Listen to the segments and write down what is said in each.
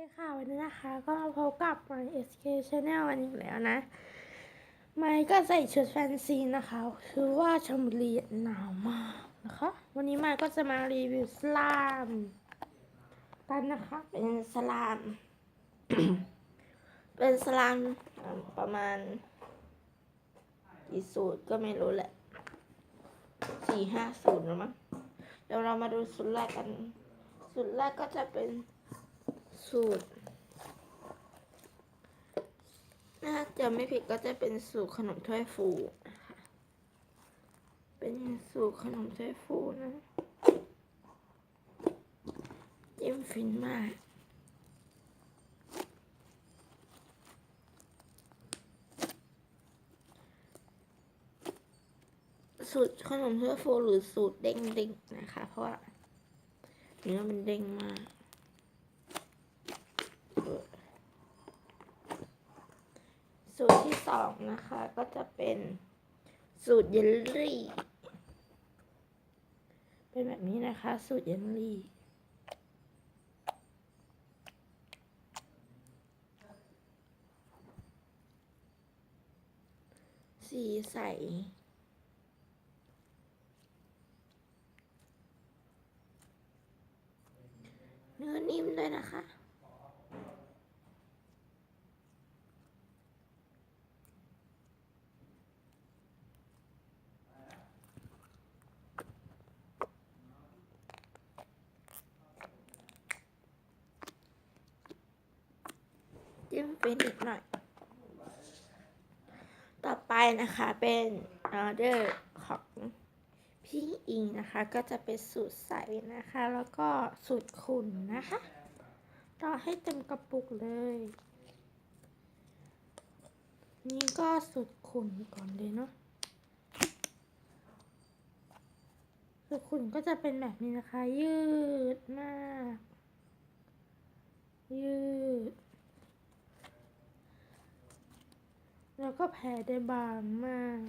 ดีค่ะวันนี้นะคะ ก็มาพบกับ My SK Channel วันอีกแล้วนะไมค์ก็ใส่ชุดแฟนซีนะคะ คือว่าชลบุรีหนาวมากนะคะ วันนี้ไมค์ก็จะมารีวิวสลามกันนะคะ เป็นสลาม เป็นสลามประมาณกี่สูตรก็ไม่รู้แหละสี่ห้าสูตรนะมั้งเดี๋ยวเรามาดูสูตรแรกกันสูตรแรกก็จะเป็น สูตรน่าจะไม่ผิดก็จะเป็นสูตรขนมถ้วยฟูนะคะเป็นสูตรขนมถ้วยฟูนะจิ้มฟินมากสูตรขนมถ้วยฟูหรือสูตรเด้งๆนะคะ เพราะว่าเนื้อมันเด้งมาก สูตรที่ส องนะคะ ก็จะเป็นสูตรเยลลี่ เป็นแบบนี้นะคะ สูตรเยลลี่สีใส เนื้อนิ่มด้วยนะคะ จิ้มฟินอีกหน่อย ต่อไปนะคะเป็นออเดอร์ของพี่อิงนะคะ ก็จะเป็นสูตรใสนะคะ แล้วก็สูตรขุ่นนะคะต่อให้เต็มกระปุกเลย นี่ก็สูตรขุ่นก่อนเลยเนาะสูตรขุ่นก็จะเป็นแบบนี้นะคะ ยืดมาก ยืด แล้วก็แผลได้บางมาก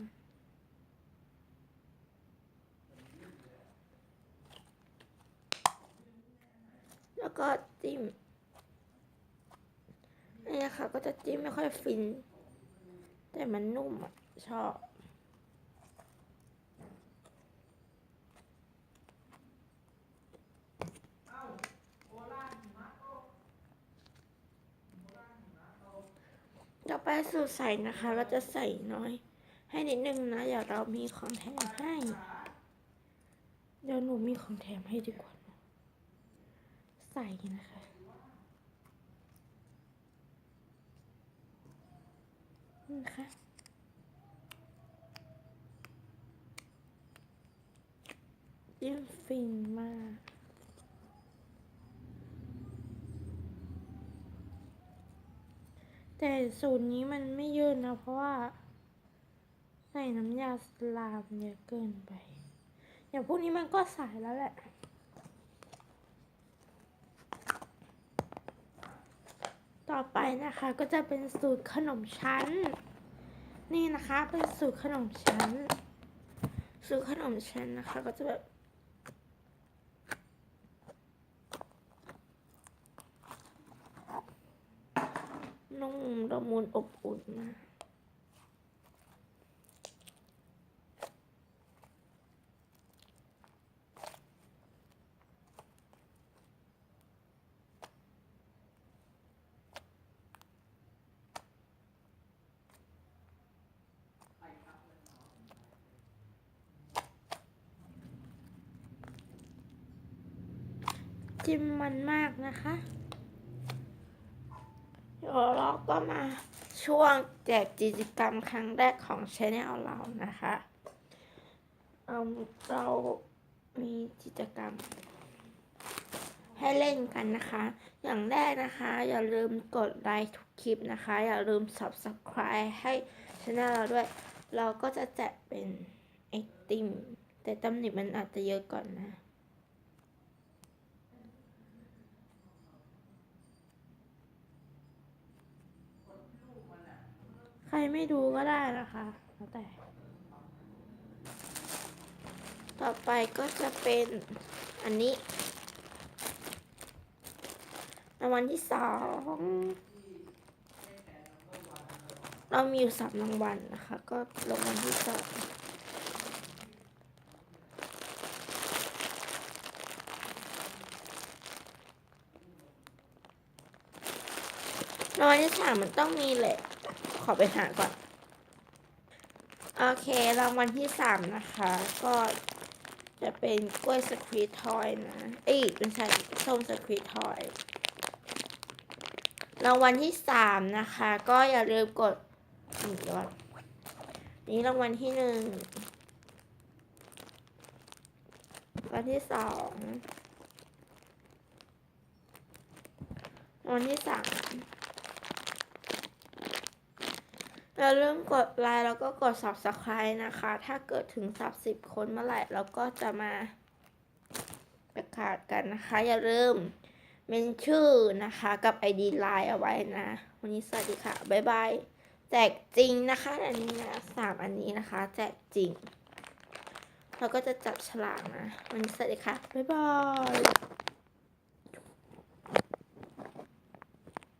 แล้วก็จิ้มนี่นะคะก็จะจิ้มไม่ค่อยฟิน แต่มันนุ่มอะ ชอบ ต่อ ไปสูตรใส่นะคะ เราจะใส่น้อย ให้นิดนึงนะเดี๋ยวเรามีของแถมให้ เดี๋ยวหนูมีของแถมให้ดีกว่าใส่นะคะนี่ค่ะยิ่งฟินมาก แต่สูตรนี้มันไม่ยืดนะ เพราะว่า ใส่น้ำยาสลามเยอะเกินไป อย่างพวกนี้มันก็สายแล้วแหละต่อไปนะคะก็จะเป็นสูตรขนมชั้น นี่นะคะเป็นสูตรขนมชั้น สูตรขนมชั้นนะคะ ก็จะแบบ นุ่มละมุนอบอุ่นมากจิ้มมันมากนะคะ ดี๋ยวเราก็มาช่วงแจกกิจกรรมครั้งแรกของช anel เรานะคะเอิ่มเรามีกิจกรรม ให้เล่นกันนะคะ อย่างแรกนะคะ อย่าลืมกดไลค์ทุกคลิปนะคะ อย่าลืม subscribe ให้ช anel เราด้วย เราก็จะแจกเป็นไอติม แต่ตำหนิมันอาจจะเยอะก่อนนะ ใคร ไม่ดูก็ได้นะคะแล้วแต่ ต่อไปก็จะเป็นอันนี้น้างวัลที่สองเรามีอยู่สามรางวัลนะคะ ก็รางวัลที่สองรางวัลที่สามมันต้องมีแหละ อไปหาก่อน โอเครางวัลที่สามนะคะ ก็จะเป็นกล้วยสควีททอยนะ เอ้ยไม่ใช่ส้มสควีททอยรางวัลที่สามนะคะ ก็อย่าลืมกดนี่เดี๋ยอนนี่รางวัลที่หนึ่งรางวัลที่สองรางวัลที่สาม อย่าลืมกดไลค์แล้วก็กด subscribe นะคะ ถ้าเกิดถึง 30 คนเมื่อไหร่เราก็จะมาประกาศกันนะคะ อย่าลืมเมนชื่อนะคะ กับ ID ไลน์เอาไว้นะ วันนี้สวัสดีค่ะ บ๊ายบาย แจกจริงนะคะอันนี้นะสามอันนี้นะคะ แจกจริง เราก็จะจับฉลากนะ วันนี้สวัสดีค่ะ บ๊ายบาย